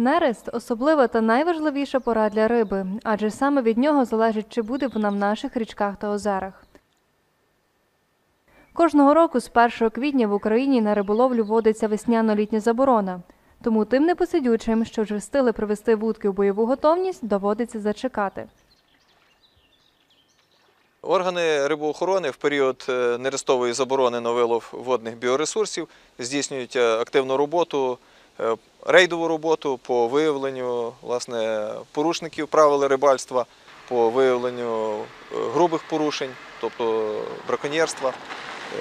Нерест особлива та найважливіша пора для риби, адже саме від нього залежить, чи буде вона в наших річках та озерах. Кожного року з 1 квітня в Україні на риболовлю вводиться весняно-літня заборона. Тому тим непосидючим, що вже встигли привести вудки в бойову готовність, доводиться зачекати. Органи рибоохорони в період е, нерестової заборони на вилов водних біоресурсів здійснюють е, активну роботу, рейдову роботу по виявленню власне, порушників правил рибальства, по виявленню е, грубих порушень, тобто браконьєрства.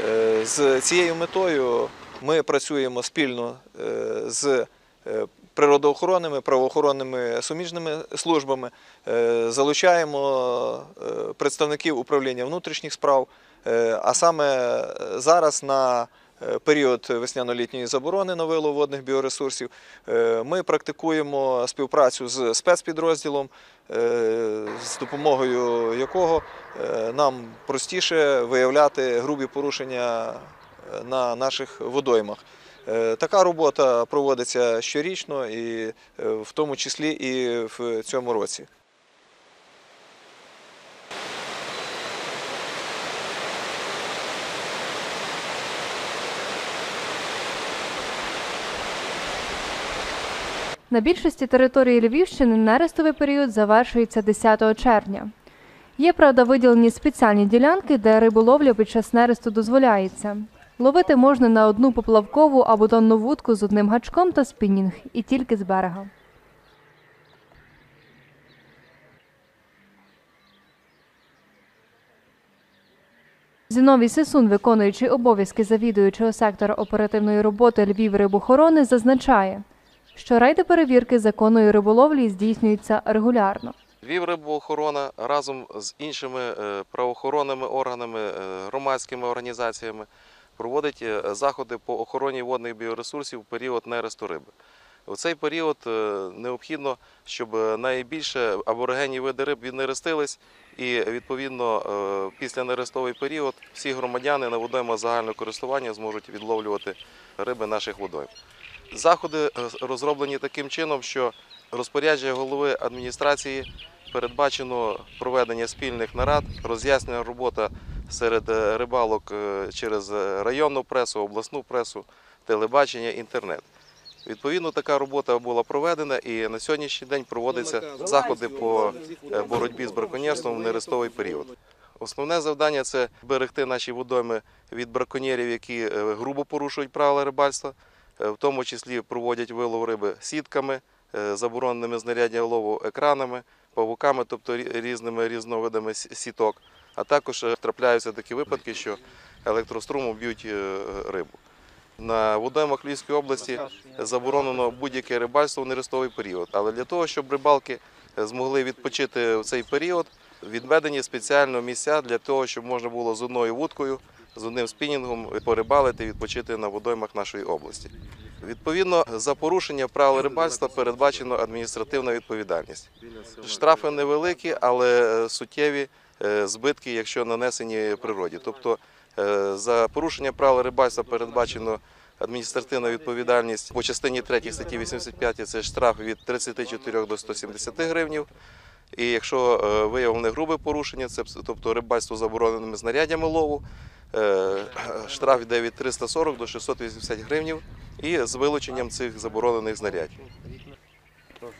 Е, З цією метою ми працюємо спільно е, з е, природоохоронними, правоохоронними суміжними службами, е, залучаємо е, представників управління внутрішніх справ, е, а саме зараз на е, період весняно-літньої заборони на вилов водних біоресурсів е, ми практикуємо співпрацю з спецпідрозділом, е, з допомогою якого е, нам простіше виявляти грубі порушення е, на наших водоймах. Е, Така робота проводиться щорічно, і е, в тому числі і в цьому році. На більшості території Львівщини нерестовий період завершується 10 червня. Є, правда, виділені спеціальні ділянки, де риболовля під час нересту дозволяється. Ловити можна на одну поплавкову або тонну вудку з одним гачком та спінінг, і тільки з берега. Зіновій Сисун, виконуючий обов'язки завідуючого сектора оперативної роботи Львів рибохорони, зазначає, що рейди перевірки законної риболовлі здійснюються регулярно. Львів рибоохорона разом з іншими е, правоохоронними органами, е, громадськими організаціями проводить е, заходи по охороні водних біоресурсів в період нересту риби. У цей період необхідно, щоб найбільше аборигенні види риб віднерестились, і відповідно після нерестовий період всі громадяни на водоймах загального користування зможуть відловлювати риби наших водойм. Заходи е, розроблені таким чином, що розпорядження голови адміністрації передбачено проведення спільних нарад, роз'яснення робота серед е, рибалок е, через районну пресу, обласну пресу, телебачення, інтернет. Відповідно, така робота була проведена і на сьогоднішній день проводяться заходи по боротьбі з браконьєрством в нерестовий період. Основне завдання це берегти наші водойми від браконьєрів, які грубо порушують правила рибальства, в тому числі проводять вилов риби сітками, е, забороненими знаряддя лову екранами, павуками, тобто різними різновидами сіток. А також е, трапляються такі випадки, що електрострумом б'ють е, рибу. На водоймах Львівської області заборонено будь-яке рибальство в нерестовий період. Але для того, щоб рибалки е, змогли відпочити в цей період, відведені спеціально місця для того, щоб можна було з одною вудкою, з одним спінінгом порибалити відпочити на водоймах нашої області. Відповідно, за порушення правил рибальства передбачено адміністративна відповідальність. Штрафи невеликі, але е, суттєві е, збитки, якщо нанесені природі. Тобто е, за порушення правил рибальства передбачено адміністративна відповідальність по частині 3 статті 85 це штраф від 34 до 170 гривнів. І якщо е, виявлене грубе порушення, це тобто рибальство забороненими знарядями лову, е, штраф йде від 340 до 680 гривнів і з вилученням цих заборонених знарядь.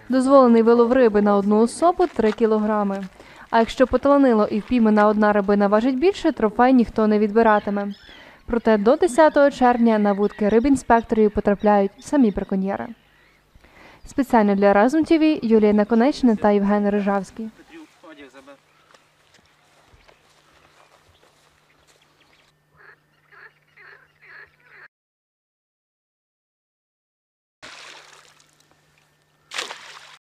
Дозволений вилов риби на одну особу 3 кілограми. А якщо поталанило і впіймана одна рибина важить більше, трофей ніхто не відбиратиме. Проте до 10 червня на вудки рибінспекторів потрапляють самі браконьєри. Спеціально для Разум ТВ Юлія Наконечна та Євген Рижавський.